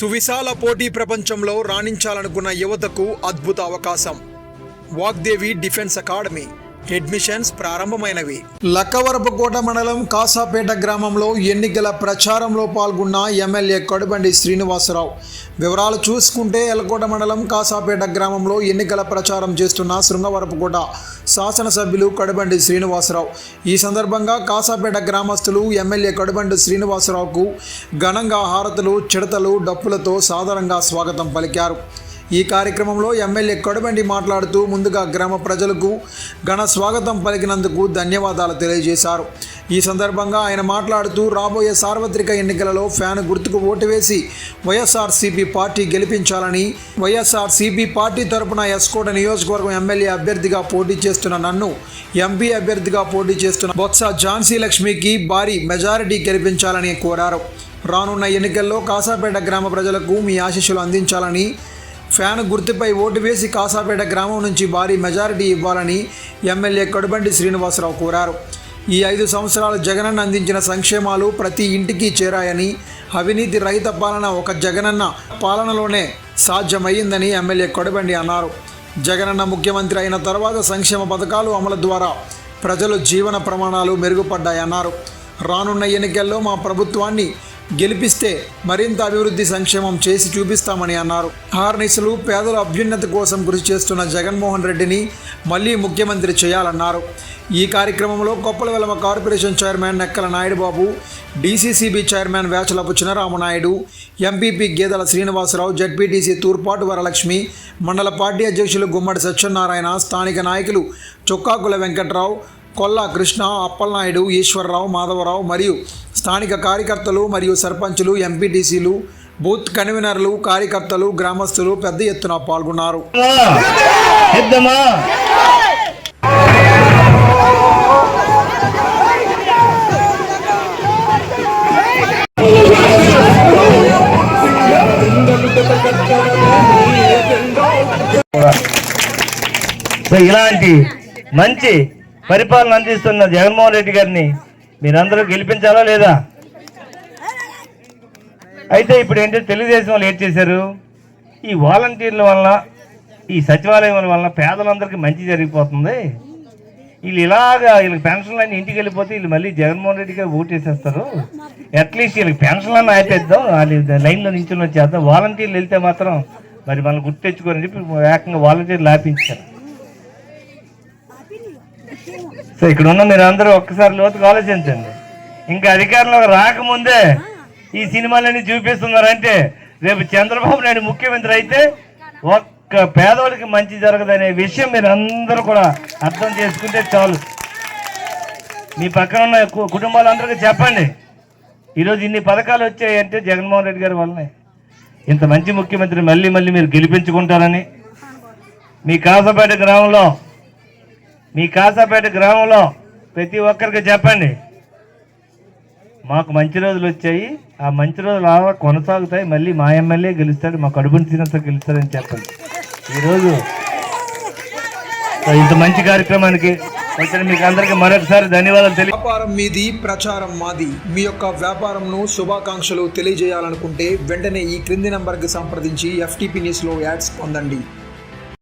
సువిశాల పోటీ ప్రపంచంలో రాణించాలనుకున్న యువతకు అద్భుత అవకాశం. Vagdevi defence academy. అడ్మిషన్స్ ప్రారంభమైనవి. లక్కవరపుకోట మండలం కాసాపేట గ్రామంలో ఎన్నికల ప్రచారంలో పాల్గొన్న ఎమ్మెల్యే కడుబండి శ్రీనివాసరావు. వివరాలు చూసుకుంటే ఎలకోట మండలం కాసాపేట గ్రామంలో ఎన్నికల ప్రచారం చేస్తున్న శృంగవరపుకోట శాసనసభ్యులు కడుబండి శ్రీనివాసరావు. ఈ సందర్భంగా కాసాపేట గ్రామస్తులు ఎమ్మెల్యే కడుబండి శ్రీనివాసరావుకు ఘనంగా హారతులు చిడతలు డప్పులతో సాధారణంగా స్వాగతం పలికారు. ఈ కార్యక్రమంలో ఎమ్మెల్యే కడుబండి మాట్లాడుతూ ముందుగా గ్రామ ప్రజలకు ఘన స్వాగతం పలికినందుకు ధన్యవాదాలు తెలియజేశారు. ఈ సందర్భంగా ఆయన మాట్లాడుతూ రాబోయే సార్వత్రిక ఎన్నికలలో ఫ్యాన్ గుర్తుకు ఓటు వేసి వైఎస్ఆర్సీపీ పార్టీ గెలిపించాలని వైఎస్ఆర్సీపీ పార్టీ తరపున ఎస్కోట నియోజకవర్గం ఎమ్మెల్యే అభ్యర్థిగా పోటీ చేస్తున్న నన్ను ఎంపీ అభ్యర్థిగా పోటీ చేస్తున్న బొత్స ఝాన్సీ లక్ష్మికి భారీ మెజారిటీ గెలిపించాలని కోరారు. రానున్న ఎన్నికల్లో కాసాపేట గ్రామ ప్రజలకు మీ ఆశీస్సులు అందించాలని ఫ్యాన్ గుర్తుపై ఓటు వేసి కాసాపేట గ్రామం నుంచి భారీ మెజారిటీ ఇవ్వాలని ఎమ్మెల్యే కడుబండి శ్రీనివాసరావు కోరారు. ఈ ఐదు సంవత్సరాలు జగనన్న అందించిన సంక్షేమాలు ప్రతి ఇంటికి చేరాయని అవినీతి రహిత పాలన ఒక జగనన్న పాలనలోనే సాధ్యమయ్యిందని ఎమ్మెల్యే కొడబండి అన్నారు. జగనన్న ముఖ్యమంత్రి అయిన తర్వాత సంక్షేమ పథకాలు అమలు ద్వారా ప్రజలు జీవన ప్రమాణాలు మెరుగుపడ్డాయన్నారు. రానున్న ఎన్నికల్లో మా ప్రభుత్వాన్ని గెలిపిస్తే మరింత అభివృద్ధి సంక్షేమం చేసి చూపిస్తామని అన్నారు. హార్నిసులు పేదల అభ్యున్నతి కోసం కృషి చేస్తున్న జగన్మోహన్ రెడ్డిని మళ్ళీ ముఖ్యమంత్రి చేయాలన్నారు. ఈ కార్యక్రమంలో Koppalavelama corporation chairman Nekkala Naidubabu DCCB chairman Vechalapu Chinaramanaidu MPP Gedela Srinivasarao ZPTC తూర్పాటు Varalakshmi మండల పార్టీ అధ్యక్షులు గుమ్మడి సత్యనారాయణ స్థానిక నాయకులు చొక్కాకుల వెంకట్రావు కొల్లా కృష్ణ అప్పలనాయుడు ఈశ్వరరావు మాధవరావు మరియు స్థానిక కార్యకర్తలు మరియు సర్పంచులు ఎంపీటీసీలు బూత్ కన్వీనర్లు కార్యకర్తలు గ్రామస్తులు పెద్ద ఎత్తున పాల్గొన్నారు. ఇలాంటి మంచి పరిపాలన అందిస్తున్న జగన్మోహన్ రెడ్డి గారిని మీరందరూ గెలిపించాలా లేదా? అయితే ఇప్పుడు ఏంటంటే తెలుగుదేశం వాళ్ళు ఏం చేశారు? ఈ వాలంటీర్ల వల్ల ఈ సచివాలయం వల్ల పేదలందరికీ మంచి జరిగిపోతుంది. వీళ్ళు ఇలాగా వీళ్ళకి పెన్షన్లు అన్ని ఇంటికి వెళ్ళిపోతే వీళ్ళు మళ్ళీ జగన్మోహన్ రెడ్డి గారు ఓటేసేస్తారు అట్లీస్ట్ వీళ్ళకి పెన్షన్లు అన్న ఆపేద్దాం. వాళ్ళు లైన్లో నించుని వచ్చేద్దాం. వాలంటీర్లు వెళ్తే మాత్రం మరి మనం గుర్తు తెచ్చుకోరని చెప్పి ఏకంగా వాలంటీర్లు ఆపించారు. సో ఇక్కడ ఉన్న మీరు అందరూ ఒక్కసారి లోతుగా ఆలోచించండి. ఇంకా అధికారంలోకి రాకముందే ఈ సినిమాలన్నీ చూపిస్తున్నారంటే రేపు చంద్రబాబు నాయుడు ముఖ్యమంత్రి అయితే ఒక్క పేదవాళ్ళకి మంచి జరగదనే విషయం మీరు అందరూ కూడా అర్థం చేసుకుంటే చాలు. మీ పక్కన ఉన్న కు- కుటుంబాలందరికీ చెప్పండి. ఈరోజు ఇన్ని పథకాలు వచ్చాయంటే జగన్మోహన్ రెడ్డి గారి వల్లనే. ఇంత మంచి ముఖ్యమంత్రి మళ్ళీ మళ్ళీ మీరు గెలిపించుకుంటారని. మీ కాసపేట గ్రామంలో మీ కాసాపేట గ్రామంలో ప్రతి ఒక్కరికి చెప్పండి. మాకు మంచి రోజులు వచ్చాయి. ఆ మంచి రోజులు అలా కొనసాగుతాయి. మళ్ళీ మా ఎమ్మెల్యే గెలుస్తాడు మా కడుపుని తినంత గెలుస్తాడని చెప్పండి. ఈరోజు ఇంత మంచి కార్యక్రమానికి వచ్చిన మీకు అందరికీ మరొకసారి ధన్యవాదాలు తెలియ వ్యాపారం మీది ప్రచారం మాది. మీ యొక్క వ్యాపారంను శుభాకాంక్షలు తెలియజేయాలనుకుంటే వెంటనే ఈ క్రింది నంబర్కి సంప్రదించి ఎఫ్టీపీ న్యూస్లో యాడ్స్ పొందండి.